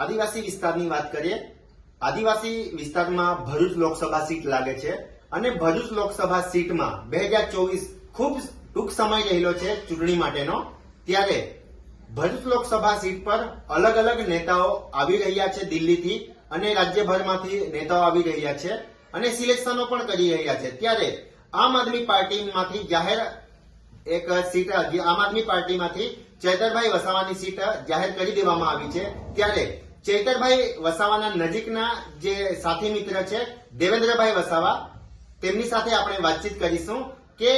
આદિવાસી વિસ્તારની વાત કરીએ, આદિવાસી વિસ્તારમાં ભરૂચ લોકસભા સીટ લાગે છે અને ભરૂચ લોકસભા સીટમાં બે હજાર ચોવીસ ખૂબ ટૂંક સમય રહેલો છે ચૂંટણી માટેનો. ત્યારે ભરૂચ લોકસભા સીટ પર અલગ અલગ નેતાઓ આવી રહ્યા છે દિલ્હીથી અને રાજ્યભરમાંથી નેતાઓ આવી રહ્યા છે અને સિલેક્શનો પણ કરી રહ્યા છે. ત્યારે આમ આદમી પાર્ટીમાંથી જાહેર એક સીટ આમ આદમી પાર્ટીમાંથી ચૈતરભાઈ વસાવાની સીટ જાહેર કરી દેવામાં આવી છે. ત્યારે ચૈતરભાઈ વસાવાના નજીકના જે સાથી મિત્ર છે દેવેન્દ્રભાઈ વસાવા તેમની સાથે આપણે વાતચીત કરીશું કે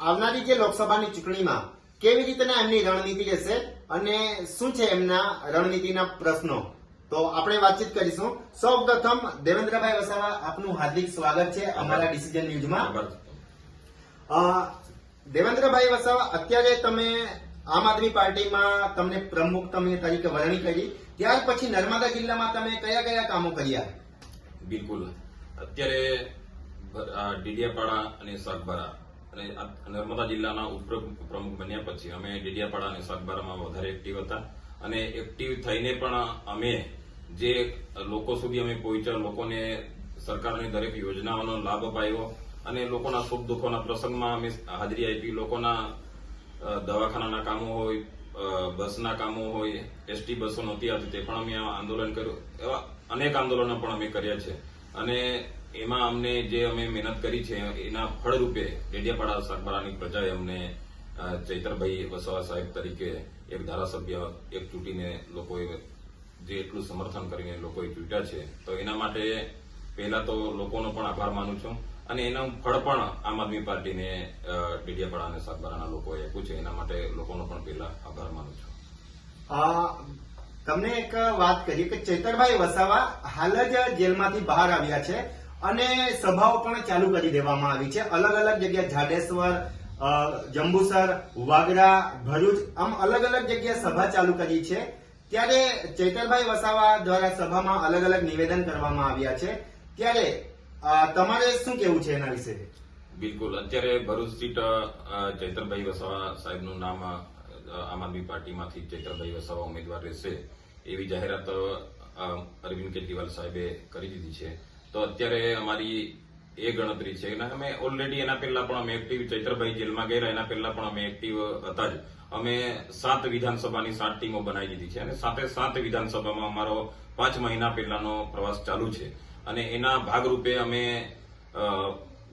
આવનારી જે લોકસભાની ચૂંટણીમાં કેવી રીતના એમની રણનીતિ રહેશે અને શું છે એમના રણનીતિના પ્રશ્નો. તો આપણે વાતચીત કરીશું. સૌ પ્રથમ દેવેન્દ્રભાઈ વસાવા આપનું હાર્દિક સ્વાગત છે અમારા ડિસિઝન ન્યૂઝમાં. દેવેન્દ્રભાઈ વસાવા અત્યારે તમે આમ આદમી પાર્ટીમાં તમને પ્રમુખ તમે તરીકે વરણી કરી. ત્યાર પછી નર્મદા જિલ્લામાં તમે કયા કયા કામો કર્યા? બિલકુલ. અત્યારે ડીડિયાપાડા અને સાગબારા. અને નર્મદા જિલ્લાના ઉપપ્રમુખ બન્યા પછી અમે ડીડિયાપાડા અને સાગબારામાં વધારે એક્ટિવ હતા. અને એક્ટિવ થઈને પણ અમે જે લોકો સુધી અમે પહોંચ્યા, લોકોને સરકારની દરેક યોજનાઓનો લાભ અપાયો. અને લોકોના સુખ દુઃખોના પ્રસંગમાં અમે હાજરી આપી, લોકોના દવાખાનાના કામો હોય બસના કામો હોય, એસટી બસો નહોતી આવતી, તે પણ અમે આંદોલન કર્યું. એવા અનેક આંદોલનો પણ અમે કર્યા છે. અને એમાં અમને જે અમે મહેનત કરી છે, એના ફળરૂપે ડેડિયાપાડા સાગબારાની પ્રજાએ અમને ચૈતરભાઈ વસાવા સાહેબ તરીકે એક ધારાસભ્ય, એક ચૂંટીને લોકોએ જે એટલું સમર્થન કરીને લોકોએ ચૂંટ્યા છે. તો એના માટે પહેલા તો લોકોનો પણ આભાર માનું છું. અને એનું ફળ પણ આમ આદમી પાર્ટીને ડેડિયાપાડા અને સાગબારાના લોકોએ છે એના માટે લોકોનો પણ પહેલા આભાર માનું છું. તમને એક વાત કહી કે ચૈતરભાઈ વસાવા હાલ જ જેલમાંથી બહાર આવ્યા છે અને સભાઓ પણ ચાલુ કરી દેવામાં આવી છે. અલગ અલગ જગ્યા જાડેશ્વર જંબુસર, વાગરા, ભરૂચ, આમ અલગ અલગ જગ્યાએ સભા ચાલુ કરી છે. ત્યારે ચૈતરભાઈ વસાવા દ્વારા સભામાં અલગ અલગ નિવેદન કરવામાં આવ્યા છે. ત્યારે તમારે શું કેવું છે એના વિશે? બિલકુલ. અત્યારે ભરૂચ સીટ ચૈતરભાઈ વસાવા સાહેબનું નામ આમ આદમી પાર્ટીમાંથી ચૈતરભાઈ વસાવા ઉમેદવાર રહેશે એવી જાહેરાત અરવિંદ કેજરીવાલ સાહેબે કરી દીધી છે. તો અત્યારે અમારી એ ગણતરી છે. અને અમે ઓલરેડી એના પહેલા પણ અમે એક્ટિવ ચૈતરભાઈ જેલમાં ગયેલા. એના પહેલા પણ અમે એક્ટિવ હતા જ. અમે સાત વિધાનસભાની સાત ટીમો બનાવી દીધી છે. અને સાથે સાત વિધાનસભામાં અમારો પાંચ મહિના પહેલાનો પ્રવાસ ચાલુ છે. અને એના ભાગરૂપે અમે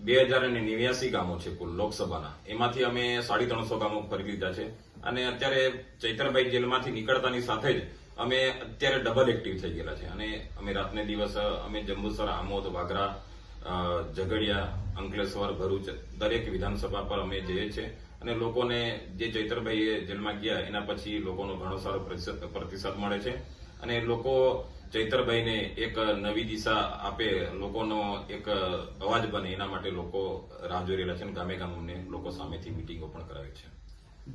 બે હજાર અને નેવ્યાસી ગામો છે કુલ લોકસભાના. એમાંથી અમે સાડી ત્રણસો ગામો ફરી લીધા છે. અને અત્યારે ચૈતરભાઈ જેલમાંથી નીકળતાની સાથે જ અમે અત્યારે ડબલ એક્ટિવ થઈ ગયેલા છે. અને અમે રાતને દિવસ અમે જંબુસર, આમોદ, વાગરા ઝઘડિયા, અંકલેશ્વર, ભરૂચ દરેક વિધાનસભા પર અમે જઈએ છીએ. અને લોકોને જે ચૈતરભાઈએ જેલમાં ગયા એના પછી લોકોનો ઘણો સારો પ્રતિસાદ મળે છે. અને લોકો ચૈતરભાઈને એક નવી દિશા આપે લોકોનો એક અવાજ બને એના માટે લોકો રાહ જોઈ રહેલા છે ગામે ગામ અમને લોકો સામેથી મિટિંગો પણ કરાવે છે.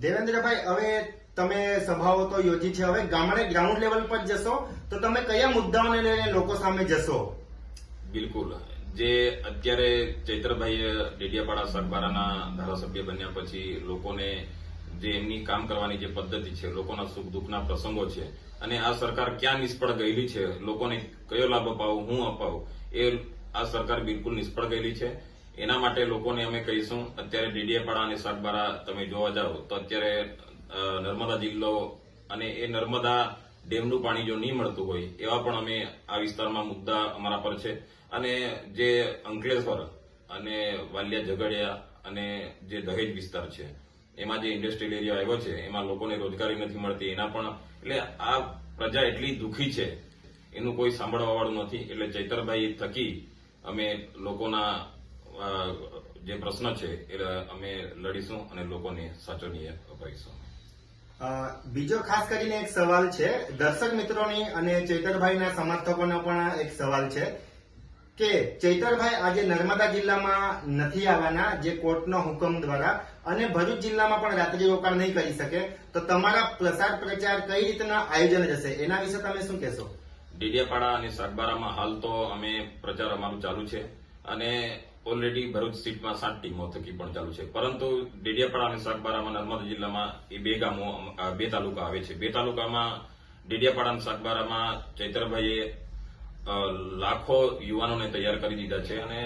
દેવેન્દ્રભાઈ હવે તમે સભાઓ તો યોજી છે હવે ગામડે ગ્રાઉન્ડ લેવલ પર જશો તો તમે કયા મુદ્દાઓને લઈને લોકો સામે જશો? બિલકુલ. જે અત્યારે ચૈતરભાઈએ ડેડિયાપાડા સાગબારાના ધારાસભ્ય બન્યા પછી લોકોને જે એમની કામ કરવાની જે પદ્ધતિ છે, લોકોના સુખ દુઃખના પ્રસંગો છે, અને આ સરકાર ક્યાં નિષ્ફળ ગયેલી છે, લોકોને કયો લાભ અપાવું, હું અપાવું, એ આ સરકાર બિલકુલ નિષ્ફળ ગયેલી છે. એના માટે લોકોને અમે કહીશું, અત્યારે ડીડીએપાડા અને સાગબારા તમે જોવા જાઓ, તો અત્યારે નર્મદા જિલ્લો અને એ નર્મદા ડેમનું પાણી જો નહીં મળતું હોય, એવા પણ અમે આ વિસ્તારમાં મુદ્દા અમારા પર છે. અને જે અંકલેશ્વર અને વાલિયા ઝઘડિયા અને જે દહેજ વિસ્તાર છે એમાં જે ઇન્ડસ્ટ્રીયલ એરિયા આવ્યો છે, એમાં લોકોને રોજગારી નથી મળતી. એના પણ એટલે આ પ્રજા એટલી દુઃખી છે, એનું કોઈ સાંભળવા વાળું નથી. એટલે ચૈતરભાઈ થકી અમે લોકોના જે પ્રશ્ન છે, એ અમે લડીશું અને લોકોને સાચો ન્યાય અપાવીશું બીજો ખાસ કરીને એક સવાલ છે. દર્શક મિત્રોની અને ચૈતરભાઈના સમર્થકોનો પણ એક સવાલ છે. કે ચૈતરભાઈ આજે નર્મદા જિલ્લામાં નથી આવવાના, જે કોર્ટનો હુકમ દ્વારા, અને ભરૂચ જિલ્લામાં પણ રાત્રિ રોકાણ નહીં કરી શકે, તો તમારા પ્રસાર પ્રચાર કઈ રીતના આયોજન રહેશે? એના વિશે તમે શું કહેશો? ડેડિયાપાડા અને સાગબારામાં હાલ તો અમે પ્રચાર અમારું ચાલુ છે, અને ઓલરેડી ભરૂચ સીટમાં સાત ટીમો થકી પણ ચાલુ છે. પરંતુ ડેડિયાપાડા અને સાગબારામાં નર્મદા જિલ્લામાં એ બે ગામો બે તાલુકા આવે છે. બે તાલુકામાં ડેડિયાપાડા સાગબારામાં ચૈતરભાઈએ લાખો યુવાનોને તૈયાર કરી દીધા છે અને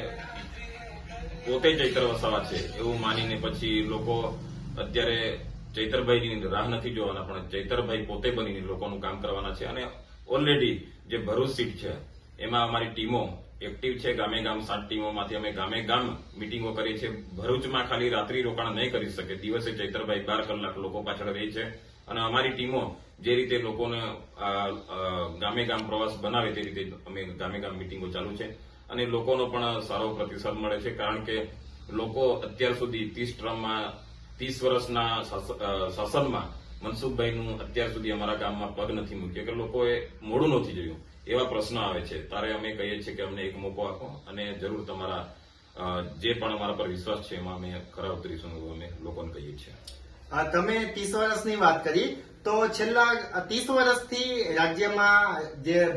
પોતે ચૈત્ર વસાવા છે, એવું માનીને પછી લોકો અત્યારે ચૈતરભાઈની રાહ નથી જોવાના, પણ ચૈતરભાઈ પોતે બનીને લોકોનું કામ કરવાના છે અને ઓલરેડી જે ભરૂચ સીટ છે, એમાં અમારી ટીમો એક્ટિવ છે ગામે ગામ સાત ટીમોમાંથી અમે ગામે ગામ મિટિંગો કરી છે ભરૂચમાં ખાલી રાત્રિ રોકાણ નહીં કરી શકે, દિવસે ચૈતરભાઈ બાર કલાક લોકો પાછળ રહી છે. અને અમારી ટીમો જે રીતે લોકોને ગામે ગામ પ્રવાસ બનાવે તે રીતે અમે ગામે ગામ મિટિંગો ચાલુ છે. અને લોકોનો પણ સારો પ્રતિસાદ મળે છે, કારણ કે લોકો અત્યાર સુધી ત્રીસ ટ્રમમાં, ત્રીસ વર્ષના શાસનમાં મનસુખભાઈનું અત્યાર સુધી અમારા ગામમાં પગ નથી મૂક્યો, કે લોકોએ મોડું નથી જોયું. એવા પ્રશ્નો આવે છે. ત્યારે અમે કહીએ છીએ કે અમને એક મોકો આપો અને જરૂર તમારા જે પણ અમારા પર વિશ્વાસ છે એમાં અમે ખરા ઉતરીશું અમે લોકોને કહીએ છીએ. તમે ત્રીસ વર્ષની વાત કરી, તો છેલ્લા ત્રીસ વર્ષથી રાજ્યમાં જે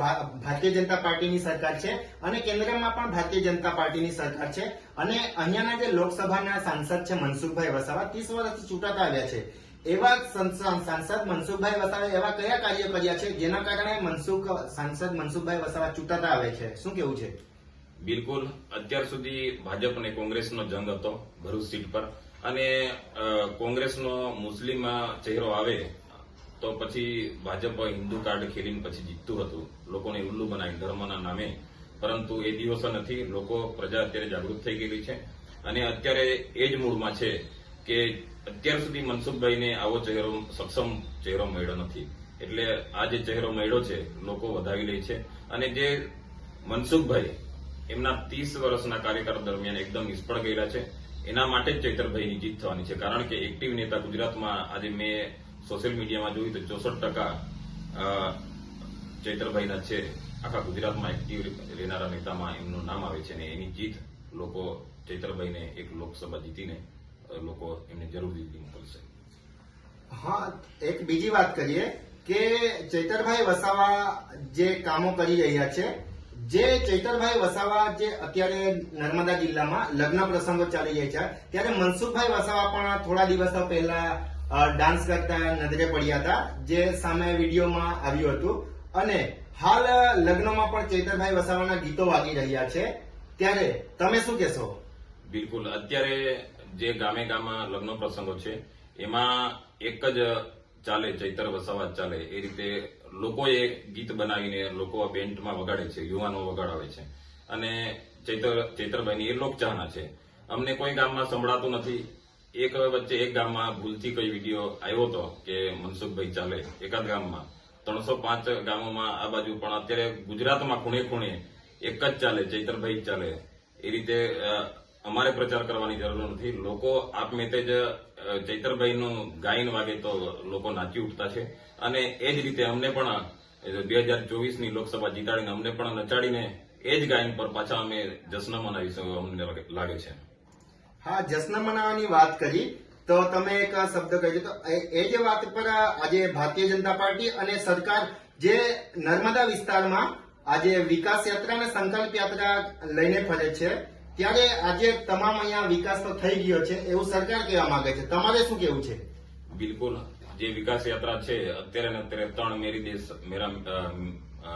ભારતીય જનતા પાર્ટીની સરકાર છે અને કેન્દ્રમાં પણ ભારતીય જનતા પાર્ટીની સરકાર છે અને અહીંયાના જે લોકસભાના સાંસદ છે મનસુખભાઈ વસાવા ત્રીસ વર્ષથી ચૂંટાતા આવ્યા છે. એવા સંસ- સાંસદ મનસુખભાઈ વસાવા એવા કયા કાર્યો કર્યા છે જેના કારણે મનસુખ, સાંસદ મનસુખભાઈ વસાવા ચૂંટાતા આવે છે? શું કેવું છે? બિલકુલ. અત્યાર સુધી ભાજપ અને કોંગ્રેસનો જંગ હતો, ભરૂચ સીટ પર. અને કોંગ્રેસનો મુસ્લિમ ચહેરો આવે, તો પછી ભાજપ હિન્દુ કાર્ડ ખેલીને પછી જીતતું હતું. લોકોને ઉલ્લુ બનાવી, ધર્મના નામે. પરંતુ એ દિવસો નથી, લોકો પ્રજા અત્યારે જાગૃત થઈ ગયેલી છે. અને અત્યારે એ જ મૂડમાં છે કે અત્યાર સુધી મનસુખભાઈને આવો ચહેરો, સક્ષમ ચહેરો મળ્યો નથી. એટલે આ જે ચહેરો મળ્યો છે, લોકો વધાવી લે છે. અને જે મનસુખભાઈ, એમના ત્રીસ વર્ષના કાર્યકાળ દરમિયાન એકદમ નિષ્ફળ ગયેલા છે. એના માટે જ ચૈતરભાઈની જીત થવાની છે. કારણ કે એક્ટિવ નેતા ગુજરાતમાં આજે મેં સોશિયલ મીડિયામાં જોયું તો ચોસઠ ટકા ચૈતરભાઈના છે. આખા ગુજરાતમાં એક્ટિવ રહેનારા નેતામાં એમનું નામ આવે છે અને એની જીત લોકો ચૈતરભાઈને એક લોકસભા જીતીને લોકો એમને જરૂર જીતી મોકલશે. હા, એક બીજી વાત કરીએ કે ચૈતરભાઈ વસાવા જે કામો કરી રહ્યા છે જે ચૈતરભાઈ વસાવા જે અત્યારે નર્મદા જિલ્લામાં લગ્ન પ્રસંગો ચાલી રહ્યા છે, ત્યારે મનસુખભાઈ વસાવા પણ થોડા દિવસો પહેલા ડાન્સ કરતા નજરે પડ્યા હતા, જે સામે વિડીયોમાં આવ્યું હતું. અને હાલ લગ્નમાં પણ ચૈતરભાઈ વસાવાના ગીતો વાગી રહ્યા છે. ત્યારે તમે શું કહેશો? બિલકુલ. અત્યારે જે ગામે ગામમાં લગ્ન પ્રસંગો છે, એમાં એક જ ચાલે, ચૈતર વસાવા ચાલે. એ રીતે લોકોએ ગીત બનાવીને લોકો આ બેન્ડમાં વગાડે છે, યુવાનો વગાડાવે છે. અને ચૈતર ચૈતરભાઈની એ લોકચાહના છે. અમને કોઈ ગામમાં સંભળાતું નથી. એક વચ્ચે એક ગામમાં ભૂલથી કઈ વીડિયો આવ્યો હતો કે મનસુખભાઈ ચાલે એકાદ ગામમાં. ત્રણસો પાંચ ગામોમાં આ બાજુ, પણ અત્યારે ગુજરાતમાં ખૂણે ખૂણે એક જ ચાલે ચૈતરભાઈ ચાલે. એ રીતે અમારે પ્રચાર કરવાની જરૂર નથી. લોકો આપમેતે જ ચૈતરભાઈનું ગાયન વાગે તો લોકો નાચી ઉઠતા છે. અને એ જ રીતે અમને પણ બે હજાર ચોવીસની લોકસભા જીતાડીને અમને પણ નચાડીને એ જ ગાયન પર પાછા અમે જશ્ન મનાવીશું અમને લાગે- છે. હા જશ્ન મનાવવાની વાત કરી. તો તમે એક શબ્દ કહ્યું તો એ- એ જે વાત પર આજે ભારતીય જનતા પાર્ટી અને સરકાર જે નર્મદા વિસ્તારમાં આજે વિકાસ યાત્રા અને સંકલ્પ યાત્રા લઈને ફરે છે ત્યારે આજે તમામ અહીંયા વિકાસ તો થઈ ગયો છે એવું સરકાર કહેવા માંગે છે. તમારે શું કેવું છે? બિલકુલ. જે વિકાસ યાત્રા છે, અત્યારે ને અત્યારે ત્રણ મેરી દેશ, મેરા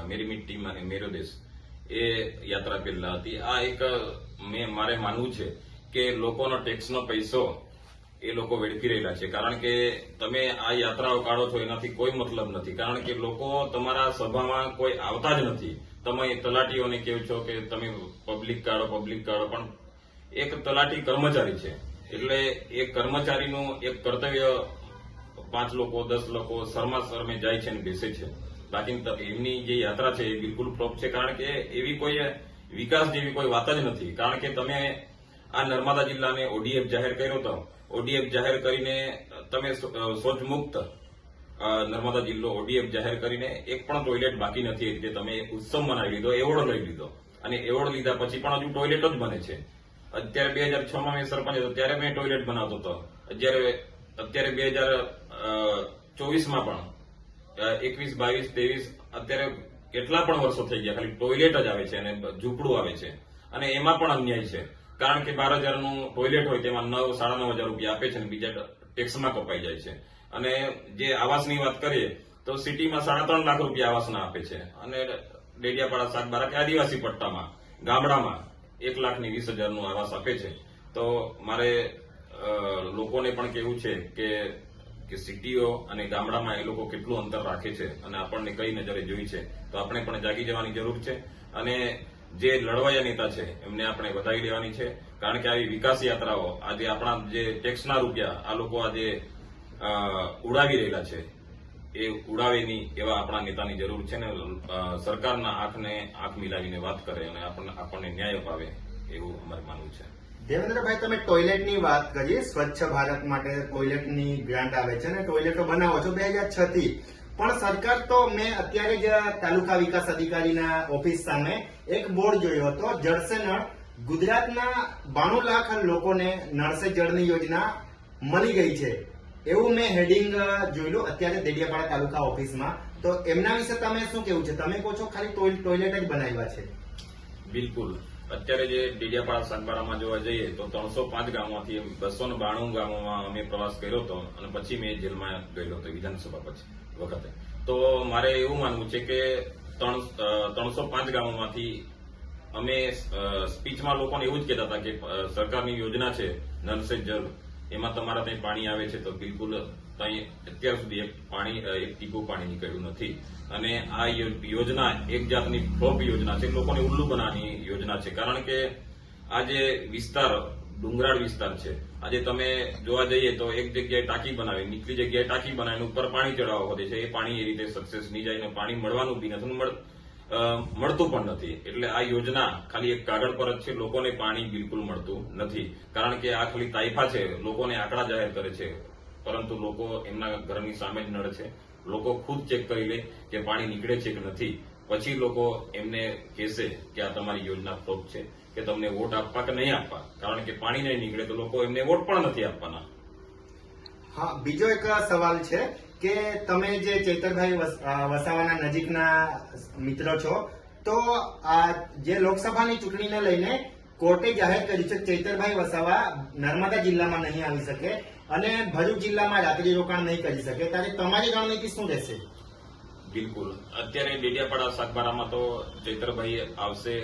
મેરી માં મેરો દેશ, એ યાત્રા પહેલા હતી. આ એક મેં, મારે માનવું છે કે લોકોનો ટેક્સનો પૈસો એ લોકો વેડફી રહેલા છે. કારણ કે તમે આ યાત્રાઓ કાઢો છો, એનાથી કોઈ મતલબ નથી. કારણ કે લોકો તમારા સભામાં કોઈ આવતા જ નથી. તમે તલાટીઓને કહો છો કે તમે પબ્લિક કાઢો પબ્લિક કાઢો, પણ એક તલાટી કર્મચારી છે. એટલે એ કર્મચારીનું એક કર્તવ્ય પાંચ લોકો, દસ લોકો શરમા શરમે જાય છે અને બેસે છે. ત- એમની જે યાત્રા છે એ બિલકુલ ફ્લોપ છે. કારણ કે એવી કોઈ વિકાસ જેવી કોઈ વાત જ નથી. કારણ કે તમે આ નર્મદા જિલ્લાને ઓડીએફ જાહેર કર્યો હતો ઓડીએફ જાહેર કરીને તમે શૌચમુક્ત નર્મદા જિલ્લો ઓડીએફ જાહેર કરીને એક પણ ટોયલેટ બાકી નથી. એ તમે ઉત્સવ મનાવી લીધો, એવોર્ડ લઈ લીધો. અને એવોર્ડ લીધા પછી પણ હજુ ટોયલેટ જ બને છે. અત્યારે બે હજાર છ માં મેં સરપંચ હતો, ત્યારે મેં ટોયલેટ બનાવતો હતો. અત્યારે અત્યારે બે હજાર ચોવીસમાં પણ. એકવીસ, બાવીસ, ત્રેવીસ, અત્યારે કેટલા પણ વર્ષો થઈ ગયા, ખાલી ટોયલેટ જ આવે છે અને ઝૂંપડું આવે છે. અને એમાં પણ અન્યાય છે. કારણ કે બાર હજારનું ટોયલેટ હોય તેમાં નવ, સાડા નવ હજાર રૂપિયા આપે છે અને બીજા ટેક્સમાં કપાઈ જાય છે. અને જે આવાસની વાત કરીએ, તો સિટીમાં સાડા ત્રણ લાખ રૂપિયા આવાસના આપે છે. અને ડેડિયાપાડા સાગબારા કે આદિવાસી પટ્ટામાં, ગામડામાં એક લાખની વીસ હજારનું આવાસ આપે છે. તો મારે લોકોને પણ કેવું છે કે કે સિટીઓ અને ગામડામાં એ લોકો કેટલું અંતર રાખે છે અને આપણને કઈ નજરે જોઈ છે, તો આપણે પણ જાગી જવાની જરૂર છે. અને જે લડવાયા નેતા છે, એમને આપણે વધાવી દેવાની છે. કારણ કે આવી વિકાસ યાત્રાઓ આજે આપણા જે ટેક્સના રૂપિયા આ લોકો આજે ઉડાવી રહેલા છે, એ ઉડાવે નહીં એવા આપણા નેતાની જરૂર છે ને સરકારના આંખને આંખ મિલાવીને વાત કરે અને આપણને ન્યાય અપાવે એવું અમારે માનવું છે. દેવેન્દ્રભાઈ તમે ટોયલેટની વાત કરી, સ્વચ્છ ભારત માટે ટોયલેટની ગ્રાન્ટ આવે છે અને ટોયલેટો બનાવો છો બે હજાર છ થી પણ સરકાર તો મેં અત્યારે જ તાલુકા વિકાસ અધિકારીના ઓફિસ સામે એક બોર્ડ જોયો હતો, જળસે નળ. ગુજરાતના બાણું લાખ લોકોને નળસે જળની યોજના મળી ગઈ છે. એવું મેં હેડિંગ જોયેલું અત્યારે દેડિયાપાડા તાલુકા ઓફિસમાં. તો એમના વિશે તમે શું કેવું છે? તમે કહો છો ખાલી ટોયલેટ જ બનાવ્યા છે. બિલકુલ. અત્યારે જે ડેડિયાપાડા સાગબારામાં જોવા જઈએ તો ત્રણસો પાંચ ગામોમાંથી બસો ને બાણું ગામોમાં અમે પ્રવાસ કર્યો હતો અને પછી મેં જેલમાં ગયેલો હતો વિધાનસભા પછી વખતે. તો મારે એવું માનવું છે કે ત્રણ ત્રણસો પાંચ ગામોમાંથી અમે સ્પીચમાં લોકોને એવું જ કહેતા હતા કે સરકારની યોજના છે નલ જલ, એમાં તમારા ત્યાં પાણી આવે છે તો બિલકુલ ત્યાં અત્યાર સુધી એક પાણી એક ટીપું પાણી નીકળ્યું નથી. અને આ યોજના એક જાતની ફ્લોપ યોજના છે. લોકોને ઉલ્લુ બનાવવાની યોજના છે. કારણ કે આ જે વિસ્તાર, ડુંગરાળ વિસ્તાર છે, આજે તમે જોવા જઈએ તો એક જગ્યાએ ટાંકી બનાવી નીચલી જગ્યાએ ટાંકી બનાવીને ઉપર પાણી ચડાવવા વધે છે. એ પાણી એ રીતે સક્સેસ નહીં જાય ને પાણી મળવાનું બી નથી, મળ મળતું પણ નથી. એટલે આ યોજના ખાલી એક કાગળ પર જ છે. લોકોને પાણી બિલકુલ મળતું નથી. કારણ કે આ ખાલી તાઇફા છે. લોકોને આંકડા જાહેર કરે છે. પરંતુ લોકો એમના ઘરની સામે જ નળ છે. લોકો ખુદ ચેક કરી લે કે પાણી નીકળે છે કે નથી. પછી લોકો એમને કહેશે કે આ તમારી યોજના ફ્લોપ છે, કે તમને વોટ આપવા કે નહીં આપવા. કારણ કે પાણી નહીં નીકળે તો લોકો એમને વોટ પણ નથી આપવાના. હા, બીજો એક સવાલ છે કે તમે જે ચૈતરભાઈ વસાવાના નજીકના મિત્રો છો, તો આ જે લોકસભાની ચૂંટણીને લઈને કોર્ટે જાહેર કર્યું છે ચેતરભાઈ વસાવા નર્મદા જિલ્લામાં નહીં આવી શકે. અને ભરૂચ જિલ્લામાં રાત્રિ રોકાણ નહીં કરી શકે. ત્યારે તમારી રણનીતિ શું રહેશે? બિલકુલ. અત્યારે ડેડિયાપાડા સાગબારામાં તો ચૈત્રભાઈ આવશે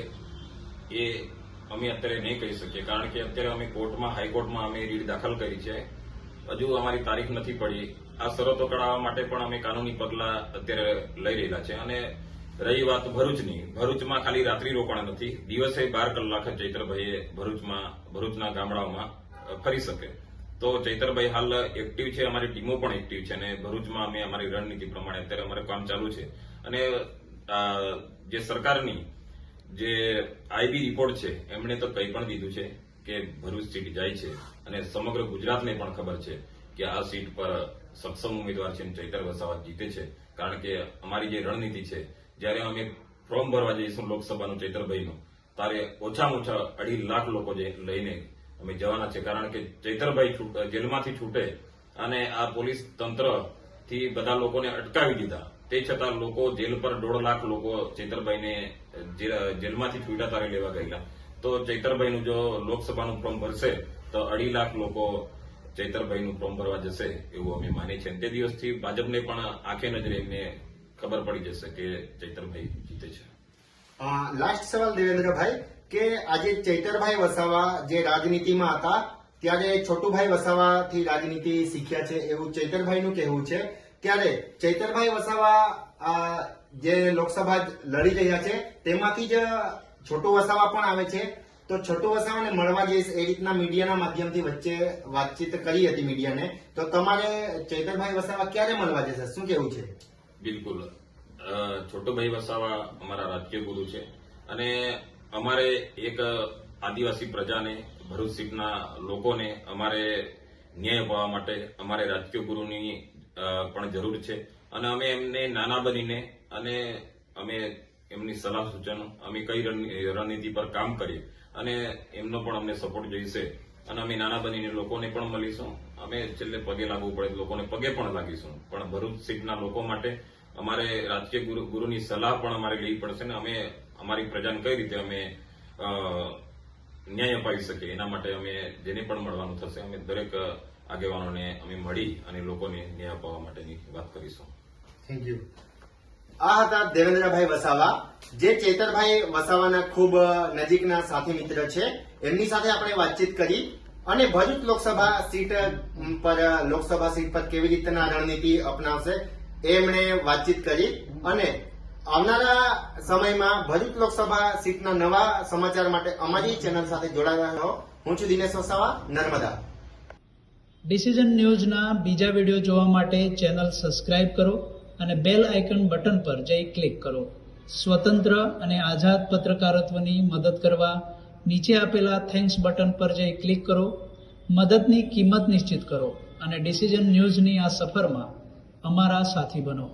એ અમે અત્યારે નહીં કહી શકીએ. કારણ કે અત્યારે અમે કોર્ટમાં, હાઈકોર્ટમાં અમે રીડ દાખલ કરી છે. હજુ અમારી તારીખ નથી પડી. આ શરતો કઢાવવા માટે પણ અમે કાનૂની પગલા અત્યારે લઈ રહેલા છે. અને રહી વાત ભરૂચની. ભરૂચમાં ખાલી રાત્રિ રોકાણ નથી. દિવસે બાર કલાક ચૈતરભાઈએ ભરૂચમાં, ભરૂચના ગામડાઓમાં ફરી શકે. તો ચૈતરભાઈ હાલ એક્ટિવ છે, અમારી ટીમો પણ એક્ટિવ છે અને ભરૂચમાં અમે અમારી રણનીતિ પ્રમાણે અત્યારે અમારે કામ ચાલુ છે. અને જે સરકારની જે આઈબી રિપોર્ટ છે, એમણે તો કંઈ પણ દીધું છે કે ભરૂચ સીટ જાય છે અને સમગ્ર ગુજરાતને પણ ખબર છે કે આ સીટ પર સક્ષમ ઉમેદવાર છે ચૈતર વસાવા જીતે છે. કારણ કે અમારી જે રણનીતિ છે, જ્યારે અમે ફોર્મ ભરવા જઈશું લોકસભાનું ચૈતરભાઈનું, ત્યારે ઓછામાં ઓછા અઢી લાખ લોકો જે લઈને અમે જવાના છે કારણ કે ચૈતરભાઈ જેલમાંથી છૂટે અને આ પોલીસ તંત્રથી બધા લોકોને અટકાવી દીધા. તે છતાં લોકો જેલ પર દોઢ લાખ લોકો ચૈતરભાઈને જેલમાંથી છૂટા તારે લેવા ગયેલા. તો ચૈતરભાઈનું જો લોકસભાનું ફોર્મ ભરશે, તો અઢી લાખ લોકો ચૈતરભાઈનું ફોર્મ ભરવા જશે એવું અમે માનીએ છીએ. તે દિવસથી ભાજપને પણ આંખે નજરે એમને ખબર પડી જશે કે ચૈતરભાઈ જીતે છે. લાસ્ટ સવાલ દેવેન્દ્રભાઈ. કે આજે ચૈતરભાઈ વસાવા જે રાજનીતિમાં હતા, ત્યારે છોટુભાઈ વસાવાથી રાજનીતિ શીખ્યા છે એવું ચૈતરભાઈનું કહેવું છે. ત્યારે ચૈતરભાઈ વસાવા જે લોકસભા લડી રહ્યા છે, તેમાંથી જ છોટુ વસાવા પણ આવે છે. તો છોટુ વસાવાને મળવા જઈશ એ રીતના મીડિયાના માધ્યમથી વચ્ચે વાતચીત કરી હતી મીડિયાને. તો તમારે ચૈતરભાઈ વસાવા ક્યારે મળવા જશે? શું કેવું છે? બિલકુલ. છોટુભાઈ વસાવા અમારા રાજકીય ગુરુ છે. અને અમારે એક આદિવાસી પ્રજાને, ભરૂચ સીટના લોકોને અમારે ન્યાય અપાવવા માટે અમારે રાજકીય ગુરુની પણ જરૂર છે. અને અમે એમને નાના બનીને અને અમે એમની સલાહ સૂચન, અમે કઈ રણની- રણનીતિ પર કામ કરીએ અને એમનો પણ અમને સપોર્ટ જોઈશે. અને અમે નાના બનીને લોકોને પણ મળીશું. અમે છેલ્લે પગે લાગવું પડે લોકોને પગે પણ લાગીશું. પણ ભરૂચ સીટના લોકો માટે અમારે રાજકીય ગુરુ, ગુરુની સલાહ પણ અમારે લેવી પડશે ને અમે અમારી પ્રજાને કઈ રીતે અમે ન્યાય અપાવી શકીએ? એના માટે અમે જેને પણ મળવાનું થશે, અમે દરેક આગેવાનોને અમે મળી અને લોકોને ન્યાય અપાવવા માટેની વાત કરીશું. થેન્ક યુ આ હતા દેવેન્દ્રભાઈ વસાવા. જે ચેતરભાઈ વસાવાના ખૂબ નજીકના સાથી મિત્ર છે. એમની સાથે આપણે વાતચીત કરી અને ભરૂચ લોકસભા સીટ પર લોકસભા સીટ પર કેવી રીતના રણનીતિ અપનાવશે, એમણે વાતચીત કરી અને આવનારા સમયમાં ભરૂચ લોકસભા સીટના નવા સમાચાર માટે અમારી ચેનલ સાથે જોડાયેલા રહો. હું છું દિનેશ વસાવા, નર્મદા. ડિસિઝન ન્યૂઝના બીજા વીડિયો જોવા માટે ચેનલ સબસ્ક્રાઇબ કરો અને બેલ આઇકન બટન પર જઈ ક્લિક કરો. સ્વતંત્ર અને આઝાદ પત્રકારત્વની મદદ કરવા નીચે આપેલા થેન્ક્સ બટન પર જઈ ક્લિક કરો. મદદની કિંમત નિશ્ચિત કરો અને ડિસિઝન ન્યૂઝની આ સફરમાં અમારા સાથી બનો.